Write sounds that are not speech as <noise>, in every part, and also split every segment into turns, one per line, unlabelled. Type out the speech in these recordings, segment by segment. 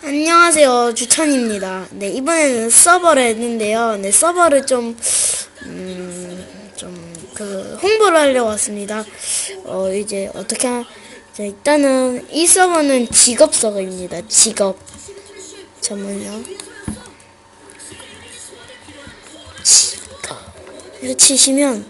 안녕하세요 주찬입니다. 네 이번에는 서버를 했는데요. 네 서버를 좀 음, 좀그 홍보를 하려고 왔습니다. 어 이제 어떻게 하, 자, 일단은 이 서버는 직업 서버입니다. 직업 잠깐만요. 직업 이거 치시면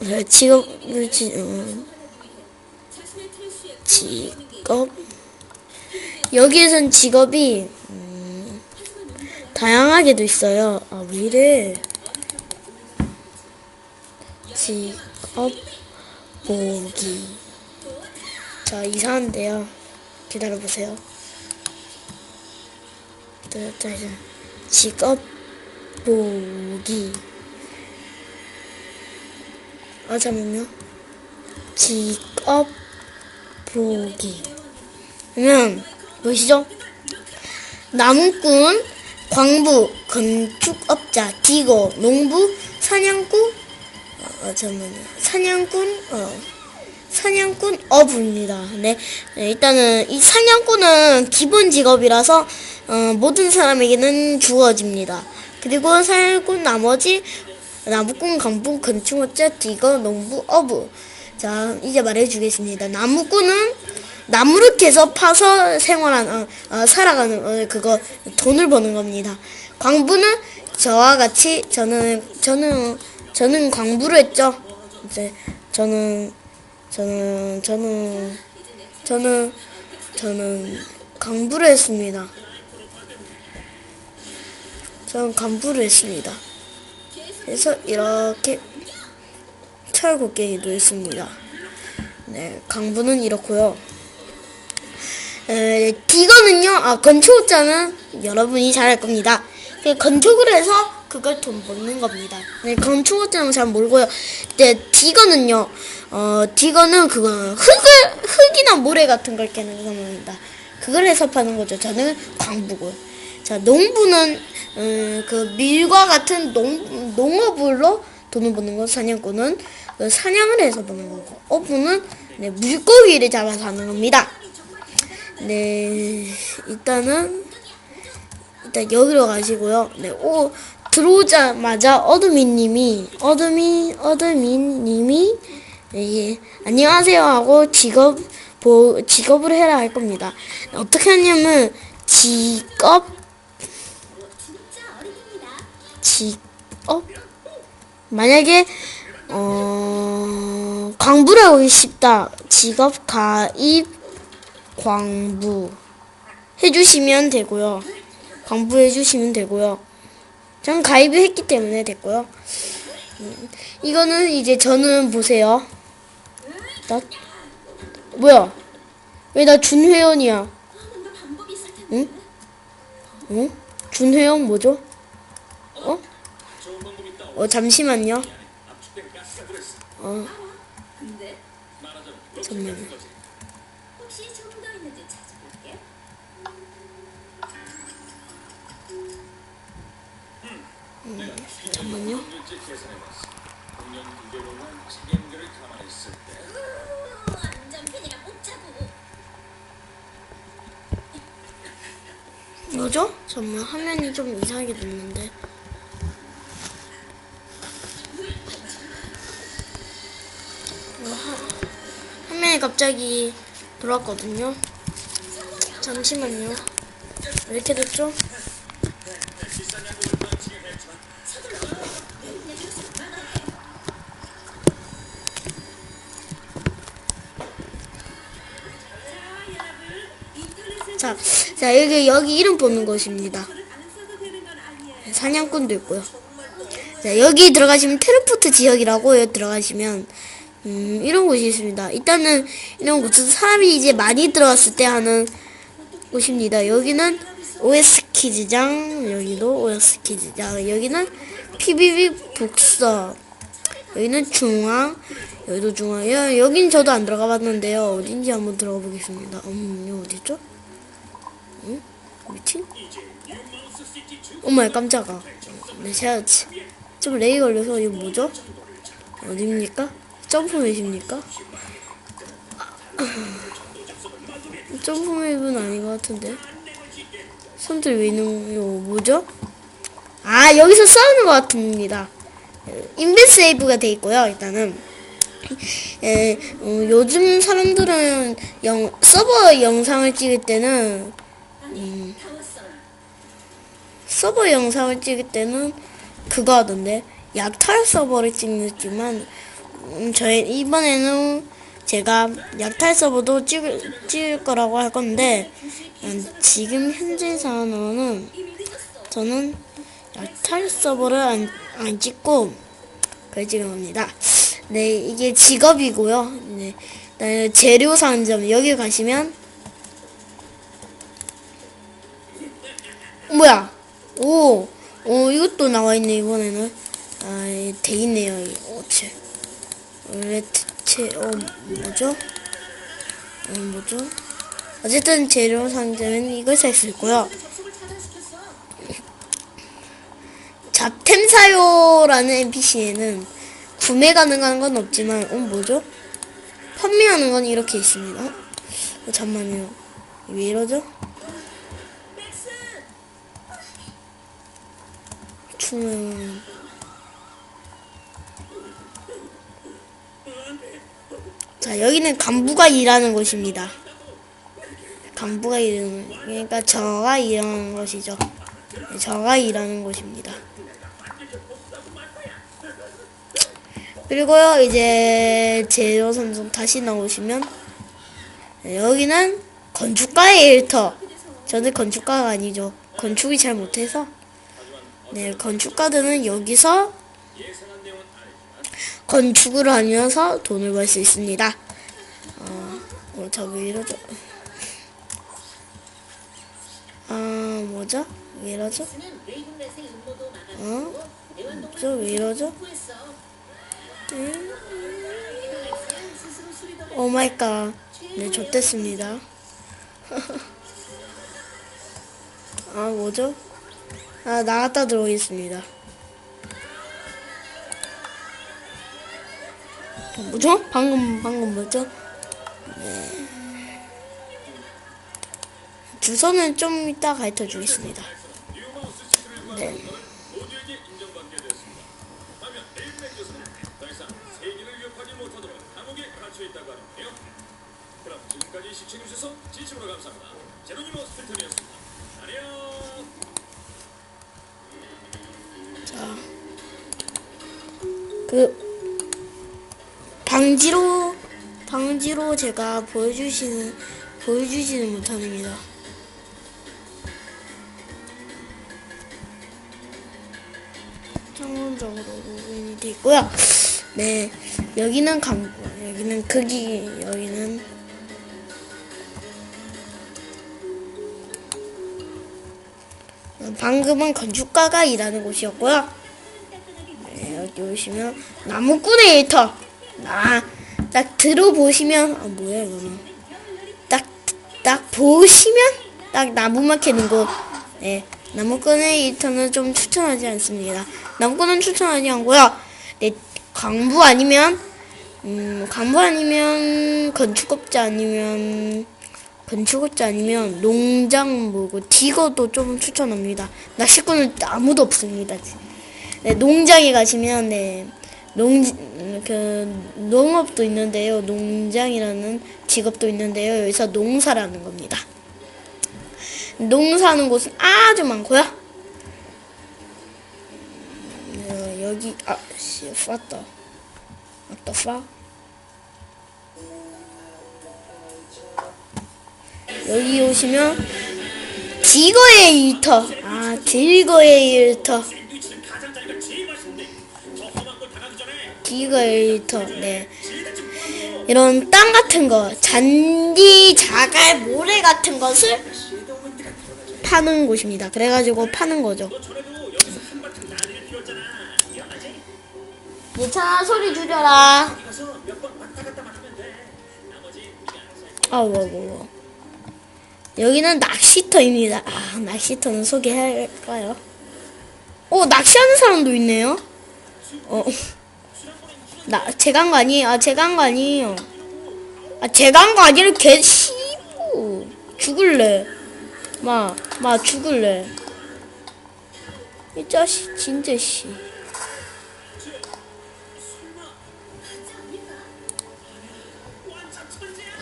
네, 직업을 치 음, 직업 여기에선 직업이 음, 다양하게도 있어요. 아, 왜 이래? 직업 보기. 자, 이상한데요. 기다려보세요. 직업 보기. 아, 잠깐만요. 직업 보기. 그러면 보시죠. 나무꾼, 광부, 건축업자, 디거, 농부, 사냥꾼, 어, 어, 잠깐만요. 사냥꾼, 어, 사냥꾼, 어부입니다. 네, 네, 일단은 이 사냥꾼은 기본 직업이라서 어, 모든 사람에게는 주어집니다. 그리고 사냥꾼 나머지 나무꾼, 강부, 건축업자, 디거, 농부, 어부. 자, 이제 말해주겠습니다. 나무꾼은 나무를 캐서 파서 생활한 어, 어, 살아가는 어, 그거 돈을 버는 겁니다. 광부는 저와 같이 저는 저는 저는 광부를 했죠. 이제 저는 저는 저는 저는 저는 강부를 했습니다. 저는 강부를 했습니다. 그래서 이렇게 철곡갱이도 있습니다. 네, 강부는 이렇고요. 에, 디거는요, 아, 건축업자는 여러분이 잘알 겁니다. 그 건축을 해서 그걸 돈 버는 겁니다. 네, 건축업자는 잘 모르고요. 네, 디거는요, 어, 디거는 그거는 흙을, 흙이나 모래 같은 걸 깨는 겁니다. 그걸 해서 파는 거죠. 저는 광부고요. 자, 농부는, 음, 그 밀과 같은 농, 농업으로 돈을 버는 거, 사냥꾼은 그 사냥을 해서 버는 거고, 어부는 네, 물고기를 잡아서 하는 겁니다. 네, 일단은 일단 여기로 가시고요. 네, 오 들어오자마자 어드민님이 어드민 어드민님이 예, 안녕하세요 하고 직업 보 직업을 해라 할 겁니다. 어떻게 하냐면 직업 직업 만약에 어 광부를 하고 싶다 직업 가입 광부 해주시면 되고요. 광부 해 주시면 되고요. 전 가입을 했기 때문에 됐고요. 음, 이거는 이제 저는 보세요. 나 뭐야? 왜 나 준회원이야? 응? 응? 준회원 뭐죠? 어? 어 잠시만요. 어 잠깐만 잠깐만요.
팬이랑 옥차고.
뭐죠? 잠깐만 화면이 좀 이상하게 됐는데 어, 화, 화면이 갑자기 돌아왔거든요 잠시만요 왜 이렇게 됐죠? 자, 자 여기 여기 이름 뽑는 곳입니다. 사냥꾼도 있고요. 자 여기 들어가시면 테르포트 지역이라고 여기 들어가시면 음, 이런 곳이 있습니다. 일단은 이런 곳은 사람이 이제 많이 들어갔을 때 하는 곳입니다. 여기는 OS 키즈장, 여기도 OS 키즈장, 여기는 PBB 북서, 여기는 중앙, 여기도 중앙. 여, 여긴 저도 안 들어가 봤는데요. 어딘지 한번 들어가 보겠습니다. 음, 여기 어디죠? 미친? 어머야 깜짝아 네 제가 지- 좀 레이 걸려서 이거 뭐죠? 어딥니까? 점프맵입니까? <laughs> 점프맵은 아닌 것 같은데 사람들 왜 있는 거 뭐죠? 아 여기서 싸우는 것 같습니다. 인벤 세이브가 돼 있고요. 일단은 에, 어, 요즘 사람들은 영, 서버 영상을 찍을 때는 음, 서버 영상을 찍을 때는 그거 하던데 약탈 서버를 찍지만 음, 저희 이번에는 제가 약탈 서버도 찍을, 찍을 거라고 할 건데 음, 지금 현재 상황은 저는 약탈 서버를 안, 안 찍고 그걸 찍은 겁니다. 네, 이게 직업이고요. 네, 재료 상점 여기 가시면 뭐야? 오, 오 이것도 나와 있네 이번에는. 아, 예, 돼 있네요. 이 어체. 레트체 어 뭐죠? 어 뭐죠? 어쨌든 재료 상점은 이걸 살 수 있고요. 잡템 사요라는 NPC에는 구매 가능한 건 없지만, 어, 뭐죠? 판매하는 건 이렇게 있습니다. 어, 잠만요. 왜 이러죠? 투명. 자, 여기는 간부가 일하는 곳입니다. 간부가 일하는, 그러니까 저가 일하는 것이죠. 네, 저가 일하는 곳입니다. 그리고요, 이제 제로 삼성 다시 나오시면 네, 여기는 건축가의 일터. 저는 건축가가 아니죠. 건축이 잘 못해서. 네, 건축가들은 여기서 건축을 하면서 돈을 벌 수 있습니다. 어, 어, 저왜 이러죠? 아, 뭐죠? 왜 이러죠? 어? 저왜 이러죠? 음. 오 마이 갓. 네, 좋댔습니다. <laughs> 아, 뭐죠? 아, 나갔다 들어오겠습니다. 뭐죠? 방금, 방금 뭐죠? 네. 주소는 좀 이따 가르쳐 주겠습니다. 네.
시청해주셔서 진심으로 감사합니다. 제로니모 스필턴이었습니다.
그 방지로 방지로 제가 보여주시는 보여주지는 못합니다. 성공적으로 로그인이 돼 있고요. 네, 여기는 강 여기는 크기 여기는 방금은 건축가가 일하는 곳이었고요. 오시면 나무꾼의 일터. 아, 딱 들어보시면 아 뭐야 이거는. 딱, 딱 보시면 딱 나무만 캐는 곳. 네, 나무꾼의 일터는 좀 추천하지 않습니다. 나무꾼은 추천하지 않고요. 네, 강부 아니면 음, 강부 아니면 건축업자 아니면 건축업자 아니면 농장 뭐고 디거도 좀 추천합니다. 낚시꾼은 아무도 없습니다. 네, 농장에 가시면 네, 농, 그, 농업도 있는데요. 농장이라는 직업도 있는데요. 여기서 농사라는 겁니다. 농사하는 곳은 아주 많고요. 네, 여기, 아, 씨, 왔다. The fuck? 여기 오시면 디거의 일터. 아, 디거의 일터.
기 전에
디거의 일터. 네. 이런 땅 같은 거, 잔디, 자갈, 모래 같은 것을 파는 곳입니다. 그래가지고 파는 거죠. 예찬아, 소리 줄여라. 아, 뭐, 뭐, 뭐. 여기는 낚시터입니다. 아, 낚시터는 소개할까요? 오, 낚시하는 사람도 있네요. 어, 나, 제가 한 거 아니에요. 아, 제가 한 거 아니에요. 아, 제가 한 거 아니라 개, 씨부. 죽을래. 마, 마 죽을래. 이 자식 진짜 씨.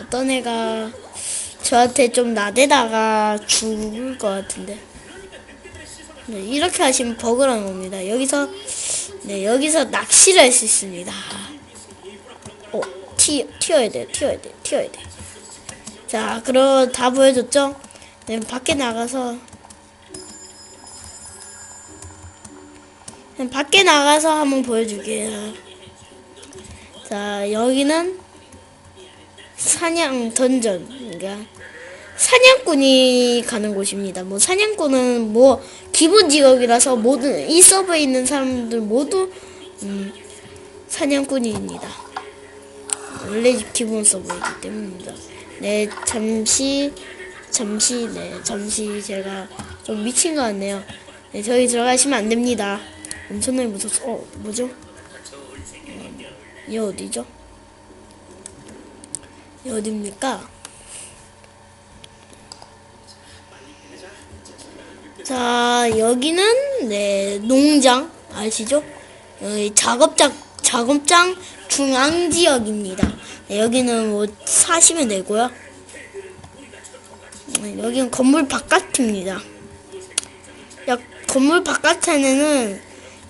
어떤 애가 저한테 좀 나대다가 죽을 것 같은데. 네, 이렇게 하시면 버그라는 겁니다. 여기서 네 여기서 낚시를 할 수 있습니다. 어, 튀 튀어야 돼, 튀어야 돼, 튀어야 돼. 자, 그럼 다 보여줬죠? 네, 밖에 나가서 그냥 밖에 나가서 한번 보여줄게요. 자, 여기는 사냥 던전. 그러니까 사냥꾼이 가는 곳입니다. 뭐 사냥꾼은 뭐 기본 직업이라서 모든 이 서버에 있는 사람들 모두 음, 사냥꾼입니다. 원래 기본 서버이기 때문입니다. 네, 잠시 잠시 네, 잠시 제가 좀 미친 것 같네요. 네, 저기 들어가시면 안 됩니다. 엄청나게 무섭. 어, 뭐죠? 얘 어디죠? 얘 어딥니까? 자, 여기는 네 농장 아시죠? 여기 작업장 작업장 중앙 지역입니다. 네, 여기는 뭐 사시면 되고요. 네, 여기는 건물 바깥입니다. 야, 건물 바깥에는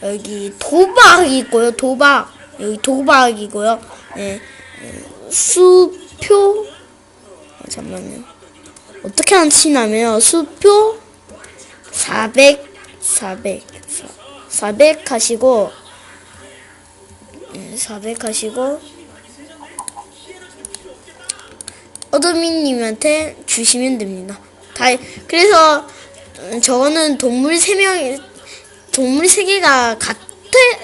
여기 도박이 있고요. 도박 여기 도박이고요. 네, 어, 수표 아, 잠깐만요. 어떻게 하시냐면요. 수표 400, 400, 400 하시고, 네, 400 하시고, 어드민님한테 주시면 됩니다. 다, 그래서, 음, 저거는 동물 3명, 동물 3개가 같,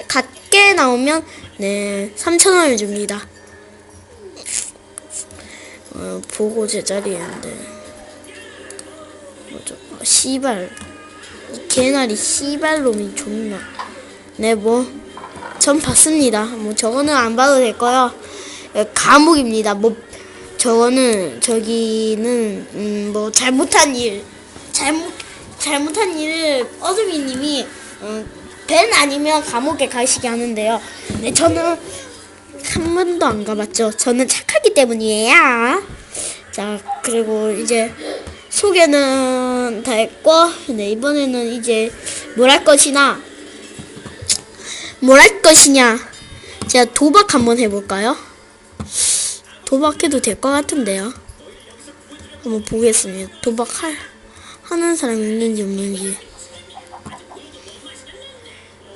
같게 나오면, 네, 3,000원을 줍니다. 어, 보고 제자리인데. 뭐죠? 어, 씨발. 이 개나리 씨발놈이 존나. 네, 뭐, 전 봤습니다. 뭐, 저거는 안 봐도 될 거요. 예, 감옥입니다. 뭐, 저거는, 저기는, 음, 뭐, 잘못한 일, 잘못, 잘못한 일을 어드미님이, 음, 벤 아니면 감옥에 가시게 하는데요. 네, 저는 한 번도 안 가봤죠. 저는 착하기 때문이에요. 자, 그리고 이제, 소개는 다 했고, 네, 이번에는 이제 뭘 할 것이나, 뭘 할 것이냐. 제가 도박 한번 해볼까요? 도박해도 될 것 같은데요. 한번 보겠습니다. 도박 할, 하는 사람 있는지 없는지.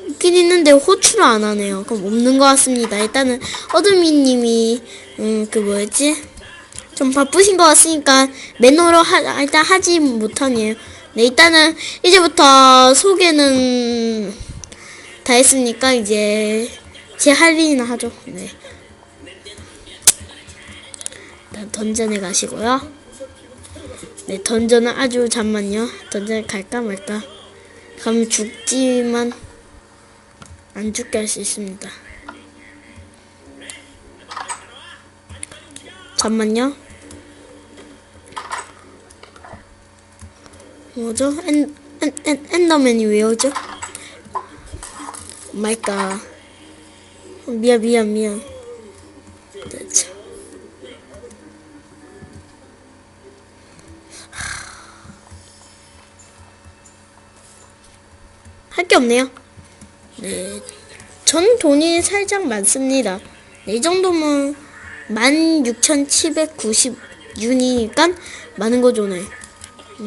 있긴 있는데 호출을 안 하네요. 그럼 없는 것 같습니다. 일단은 어드미님이 음 그 뭐였지? 좀 바쁘신 것 같으니까 매너로 하, 일단 하지 못하네요. 네 일단은 이제부터 소개는 다 했으니까 이제 제 할 일이나 하죠. 네. 일단 던전에 가시고요. 네 던전은 아주 잠만요. 던전에 갈까 말까. 가면 죽지만 안 죽게 할 수 있습니다. 잠만요. 뭐죠? 엔, 엔, 엔, 엔더맨이 왜 오죠? 마이까. 미안, 미안, 미안. 네, 참. 할게 없네요. 네. 전 돈이 살짝 많습니다. 네, 이 정도면 16,790윤이니까 많은 거죠, 네.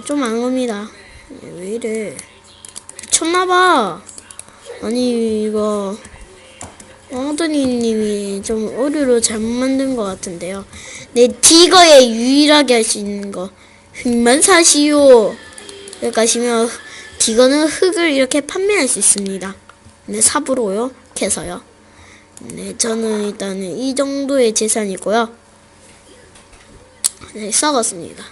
좀 많은 겁니다. 네, 왜 이래. 미쳤나봐. 아니, 이거. 엉더니님이 좀 오류로 잘못 만든 것 같은데요. 네, 디거에 유일하게 할 수 있는 거. 흙만 사시오. 여기 가시면 디거는 흙을 이렇게 판매할 수 있습니다. 네, 삽으로요. 캐서요. 네, 저는 일단은 이 정도의 재산이고요. 네, 썩었습니다.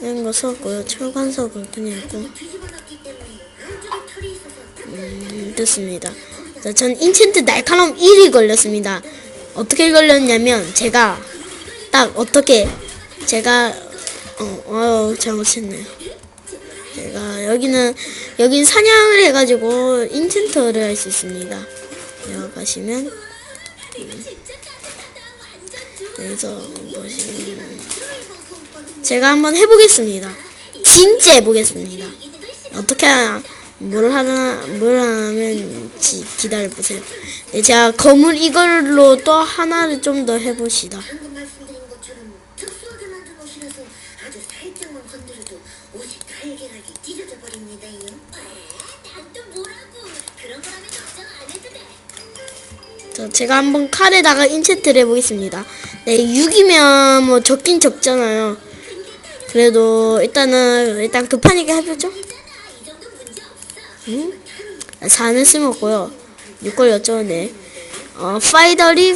이런 거 썩고요. 철관석을 있고. 음, 됐습니다. 자, 전 인챈트 날카로움 1이 걸렸습니다. 어떻게 걸렸냐면, 제가, 딱 어떻게, 제가, 어, 어 잘못했네요. 제가 여기는 여긴 사냥을 해가지고 인챈터를 할 수 있습니다. 여기 가시면 여기서 보시면 제가 한번 해보겠습니다. 진짜 해보겠습니다. 어떻게 뭘 하나 뭘 하면 지, 기다려 보세요. 네, 제가 검을 이걸로 또 하나를 좀 더 해봅시다.
방금 말씀드린 것처럼 특수하게 만든 옷이라서 아주 살짝만 건드려도 옷이 달걀하게 찢어져 버립니다요.
난또 뭐라고? 그런 거라면 걱정 안 해도 돼.
자, 제가 한번 칼에다가 인체트를 해보겠습니다. 네, 6이면 뭐 적긴 적잖아요. 그래도 일단은 일단 급하니까 해보죠. 응? 4는 쓸모없고요. 6걸 여쭤네. 어,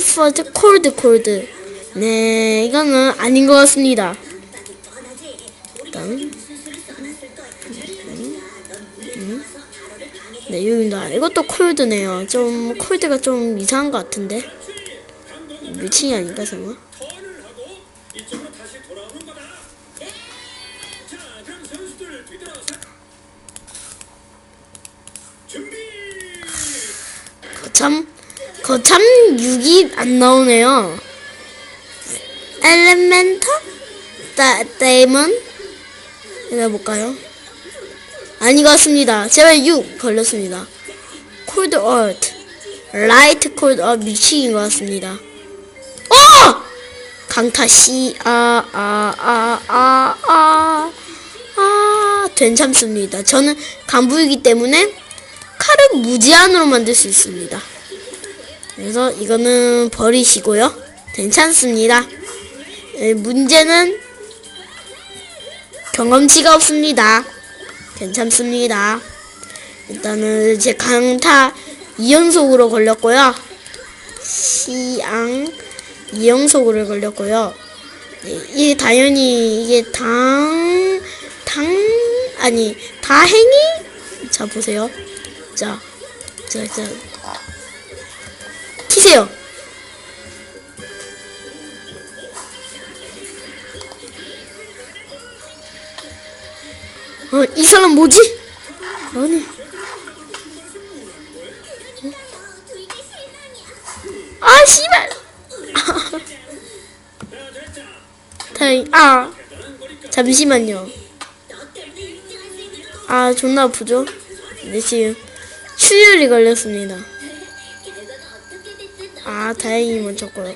for the cold cold. 네, 이거는 아닌 것 같습니다. 네, 여기다. 이것도 콜드네요. 좀, 콜드가 좀 이상한 것 같은데. 미친이 아닌가,
준비.
거참, 거참 6이 안 나오네요. 엘레멘터? 다, 데이먼? 해볼까요? 같습니다. 제발 6 걸렸습니다. 콜드 얼트. 라이트 콜드 얼트 미치인 것 같습니다. 어! 강타 씨, 아, 아, 아, 아, 아, 아, 괜찮습니다. 저는 간부이기 때문에 칼을 무제한으로 만들 수 있습니다. 그래서 이거는 버리시고요. 괜찮습니다. 에, 문제는 경험치가 없습니다. 괜찮습니다. 일단은 제 강타 2연속으로 걸렸고요. 시앙 2연속으로 걸렸고요. 네, 이게 당연히 이게 당, 당, 아니, 다행히? 자, 보세요. 자, 자, 자. 키세요. 어, 이 사람 뭐지? 아니. 아, 씨발! <laughs> 다행, 아. 잠시만요. 아, 존나 아프죠? 네, 지금 출혈이 걸렸습니다. 아, 다행히 멈췄고요.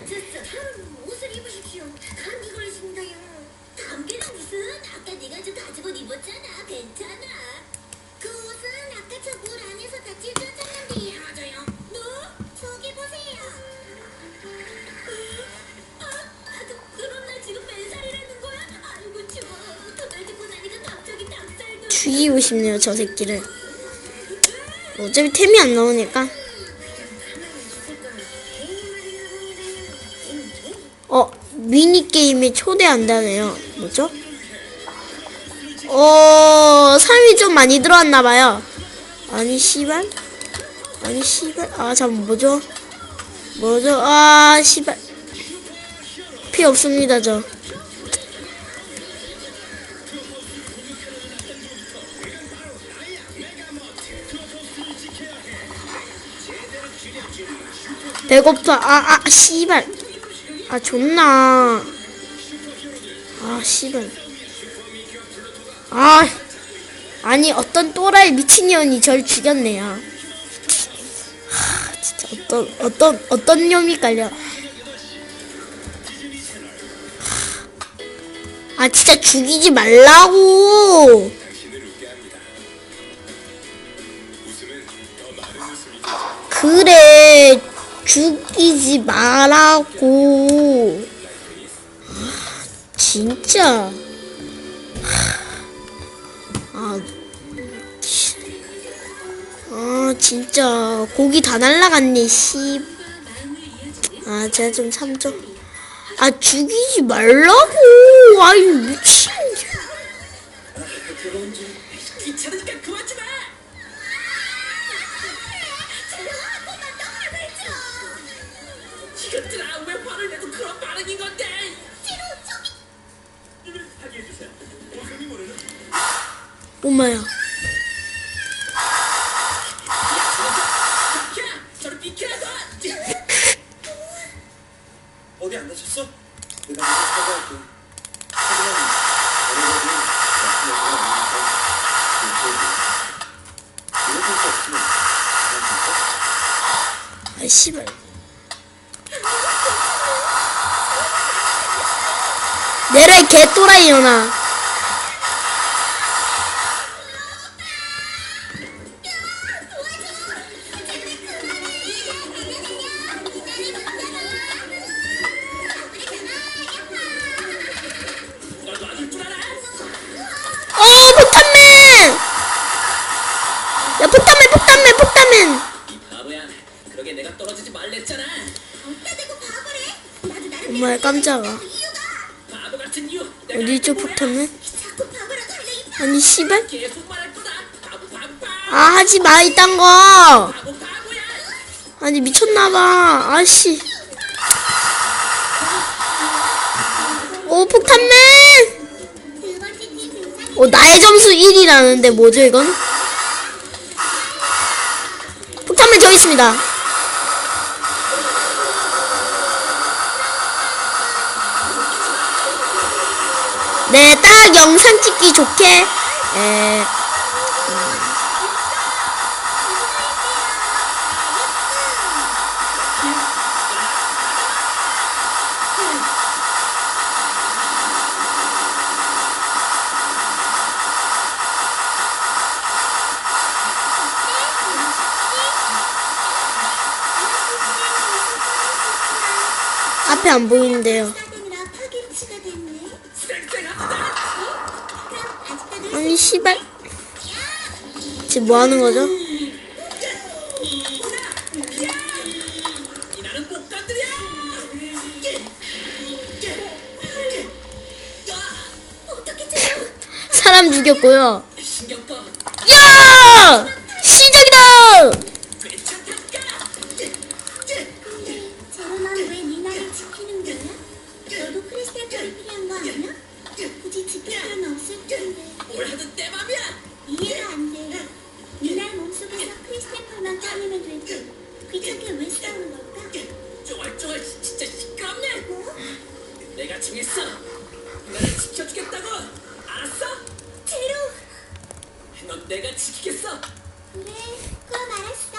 싶네요, 저 새끼를. 어차피 템이 안 나오니까. 어, 미니게임에 초대한다네요. 뭐죠? 어, 3이 좀 많이 들어왔나봐요. 아니, 씨발? 아니, 씨발? 아, 잠 뭐죠? 뭐죠? 아, 씨발. 피 없습니다, 저. 배고파. 아, 아, 씨발. 아, 존나. 아, 씨발. 아, 아니, 어떤 또라이 미친년이 절 죽였네요. 하, 진짜, 어떤, 어떤, 어떤 놈이 깔려. 아, 진짜 죽이지 말라고! 죽이지 말라고. 아, 진짜. 아, 치. 아, 진짜. 고기 다 날라갔네, 씨. 아, 제가 좀 참죠. 아, 죽이지 말라고. 아이, 미친. 엄마야.
어디 안 다쳤어?
내가 사과할게. 아
씨발. 내래 개또라이 연아. 폭탄맨 폭탄맨.
이 바보야. 그러게 내가 떨어지지 말랬잖아.
어따 대고 바보래 나도 나름
엄마야 깜짝아.
이유가
바보 같은 이유. 내가
어디 있죠
알고 뭐야?
폭탄맨?
자꾸 바보라고 하려 이
아니 씨발.
계속 말할 거다. 바보 바보 바보.
아 하지 마 이딴 거.
바보 바보야.
아니 미쳤나봐. 아씨. 오 폭탄맨.
두 번째 팀 등산
어 나의 점수 1이라는데 뭐죠 이건? 있습니다. 네, 딱 영상 찍기 좋게. 에, 앞에 안 보이는데요. 아니 씨발. 지금 뭐 하는 거죠? 사람 죽였고요. 야! 시작이다!
괜찮다니까.
제로만 왜 니나를 지키는 거야? 너도 크리스탈 필요한 거 아니야? 굳이 지킬 필요는 없을 텐데
뭘 하든 내 맘이야.
이해가 안 돼. 니날 몸속에서 크리스탈 펄만 꺼내면 되지 귀찮게 왜 싸우는 걸까?
쫑알쫑알 진짜 시끄럽네.
뭐?
내가 정했어. 나를 지켜주겠다고. 알았어?
제로
넌 내가 지키겠어.
그래 그럼 알았어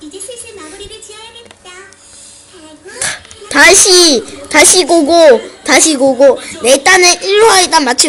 이제 슬슬 마무리를 지어야겠다 하고
다시, 다시 고고, 다시 고고. 네, 일단은 1화 일단 마치고.